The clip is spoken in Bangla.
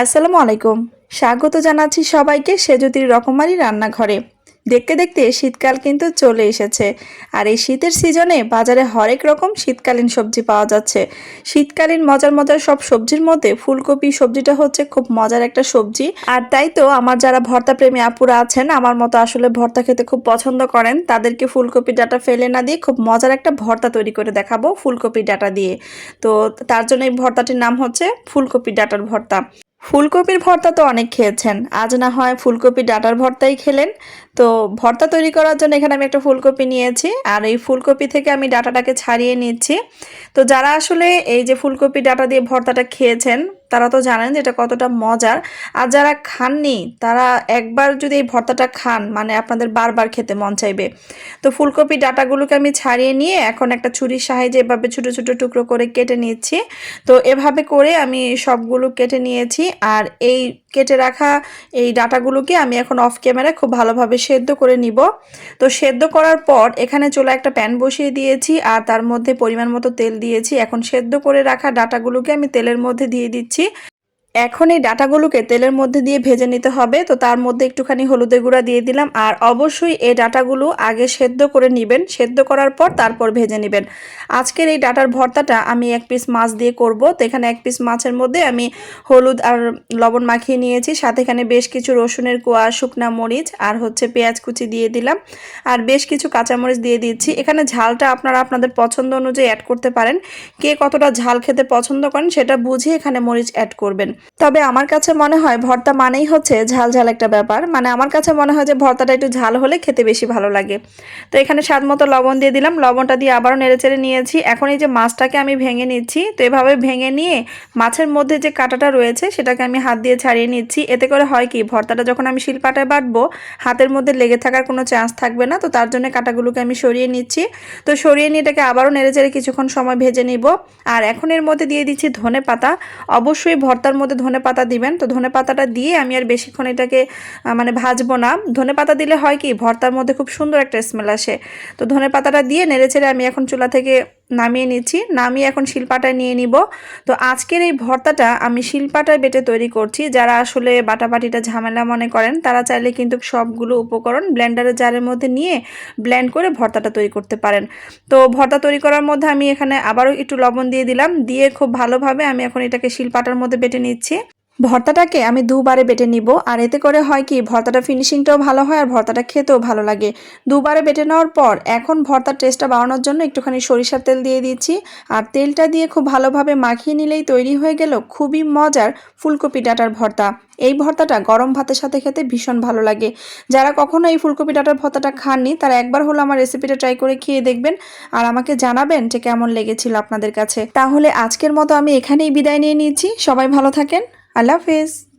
আসসালামু আলাইকুম। স্বাগত জানাচ্ছি সবাইকে সেজুতির রকমারি রান্নাঘরে। দেখতে দেখতে শীতকাল কিন্তু চলে এসেছে। আর এই শীতের সিজনে বাজারে হরেক রকম শীতকালীন সবজি পাওয়া যাচ্ছে। শীতকালীন মজার মজার সব সবজির মধ্যে ফুলকপি সবজিটা হচ্ছে খুব মজার একটা সবজি। আর তাই তো আমার যারা ভর্তা প্রেমী আপুরা আছেন, আমার মতো আসলে ভর্তা খেতে খুব পছন্দ করেন, তাদেরকে ফুলকপি ডাটা ফেলে না দিয়ে খুব মজার একটা ভর্তা তৈরি করে দেখাবো ফুলকপি ডাটা দিয়ে। তো তার জন্য এই ভর্তাটির নাম হচ্ছে ফুলকপি ডাটার ভর্তা। ফুলকপির ভর্তা তো অনেক খেয়েছেন। আজ না হয় ফুলকপি ডাটার ভর্তাই খেলেন। তো ভর্তা তৈরি করার জন্য এখানে আমি একটা ফুলকপি নিয়েছি আর এই ফুলকপি থেকে আমি ডাটাটাকে ছাড়িয়ে নিচ্ছি। তো যারা আসলে এই যে ফুলকপি ডাটা দিয়ে ভর্তাটা খেয়েছেন, তারা তো জানেন যে এটা কতটা মজার। আর যারা খাননি, তারা একবার যদি এই ভর্তাটা খান মানে আপনাদের বারবার খেতে মন চাইবে। তো ফুলকপি ডাটাগুলোকে আমি ছাড়িয়ে নিয়ে এখন একটা ছুরির সাহায্যে এভাবে ছোটো ছোটো টুকরো করে কেটে নিচ্ছি। তো এভাবে করে আমি সবগুলো কেটে নিয়েছি। আর এই কেটে রাখা এই ডাটাগুলোকে আমি এখন অফ ক্যামেরায় খুব ভালোভাবে সেদ্ধ করে নিব। তো সেদ্ধ করার পর এখানে চলে একটা প্যান বসিয়ে দিয়েছি আর তার মধ্যে পরিমাণ মতো তেল দিয়েছি। এখন সেদ্ধ করে রাখা ডাটাগুলোকে আমি তেলের মধ্যে দিয়ে দিচ্ছি। এখন এই ডাটাগুলোকে তেলের মধ্যে দিয়ে ভেজে নিতে হবে। তো তার মধ্যে একটুখানি হলুদের গুঁড়া দিয়ে দিলাম আর অবশ্যই এই ডাটাগুলো আগে সেদ্ধ করে নেবেন। সেদ্ধ করার পর তারপর ভেজে নেবেন। আজকের এই ডাটার ভর্তাটা আমি এক পিস মাছ দিয়ে করব। তো এখানে এক পিস মাছের মধ্যে আমি হলুদ আর লবণ মাখিয়ে নিয়েছি। সাথে এখানে বেশ কিছু রসুনের কোয়া, শুকনা মরিচ আর হচ্ছে পেঁয়াজ কুচি দিয়ে দিলাম। আর বেশ কিছু কাঁচামরিচ দিয়ে দিচ্ছি। এখানে ঝালটা আপনারা আপনাদের পছন্দ অনুযায়ী অ্যাড করতে পারেন। কে কতটা ঝাল খেতে পছন্দ করেন সেটা বুঝে এখানে মরিচ অ্যাড করবেন। তবে আমার কাছে মনে হয় ভর্তা মানেই হচ্ছে ঝাল ঝাল একটা ব্যাপার। মানে আমার কাছে মনে হয় যে ভর্তাটা একটু ঝাল হলে খেতে বেশি ভালো লাগে। তো এখানে স্বাদ মতো লবণ দিয়ে দিলাম। লবণটা দিয়ে আবারও নেড়েচেড়ে নিয়েছি। এখন এই যে মাছটাকে আমি ভেঙে নিচ্ছি, তো এভাবে ভেঙে নিয়ে মাছের মধ্যে যে কাঁটাটা রয়েছে, সেটাকে আমি হাত দিয়ে ছাড়িয়ে নিচ্ছি। এতে করে হয় কি, ভর্তাটা যখন আমি শিলপাটায় বাটবো, হাতের মধ্যে লেগে থাকার কোনো চান্স থাকবে না। তো তার জন্য কাঁটাগুলোকে আমি সরিয়ে নিচ্ছি। তো সরিয়ে নিয়ে এটাকে আবারও নেড়েচেড়ে কিছুক্ষণ সময় ভেজে নিব। আর এখন এর মধ্যে দিয়ে দিচ্ছি ধনে পাতা। অবশ্যই ভর্তার মধ্যে ধনে পাতা দিবেন। তো ধনে পাতাটা দিয়ে আমি আর বেশিক্ষণ এটাকে মানে ভাজবো না। ধনে পাতা দিলে হয় কি, ভর্তার মধ্যে খুব সুন্দর একটা স্মেল আসে। তো ধনে পাতাটা দিয়ে নেড়েচেড়ে আমি এখন চুলা থেকে নামিয়ে নিচ্ছি। নামিয়ে এখন শিলপাটায় নিয়ে নিব। তো আজকের এই ভর্তাটা আমি শিলপাটায় বেটে তৈরি করছি। যারা আসলে বাটাবাটিটা ঝামেলা মনে করেন, তারা চাইলে কিন্তু সবগুলো উপকরণ ব্লেন্ডারের জারের মধ্যে নিয়ে ব্লেন্ড করে ভর্তাটা তৈরি করতে পারেন। তো ভর্তা তৈরি করার মধ্যে আমি এখানে আবারও একটু লবণ দিয়ে দিলাম। দিয়ে খুব ভালোভাবে আমি এখন এটাকে শিলপাটার মধ্যে বেটে নিচ্ছি। ভর্তাটাকে আমি দুবারে বেটে নিব, আর এতে করে হয় কি, ভর্তাটা ফিনিশিংটাও ভালো হয় আর ভর্তাটা খেতেও ভালো লাগে। দুবারে বেটে নেওয়ার পর এখন ভর্তার টেস্টটা বাড়ানোর জন্য একটুখানি সরিষার তেল দিয়ে দিচ্ছি, আর তেলটা দিয়ে খুব ভালোভাবে মাখিয়ে নিলেই তৈরি হয়ে গেল খুবই মজার ফুলকপি ডাটার ভর্তা। এই ভর্তাটা গরম ভাতের সাথে খেতে ভীষণ ভালো লাগে। যারা কখনো এই ফুলকপি ডাটার ভর্তাটা খাননি, তারা একবার হলো আমার রেসিপিটা ট্রাই করে খেয়ে দেখবেন, আর আমাকে জানাবেন যে কেমন লেগেছিল আপনাদের কাছে। তাহলে আজকের মতো আমি এখানেই বিদায় নিয়ে নিয়েছি সবাই ভালো থাকেন। আল্লাহ হাফেজ।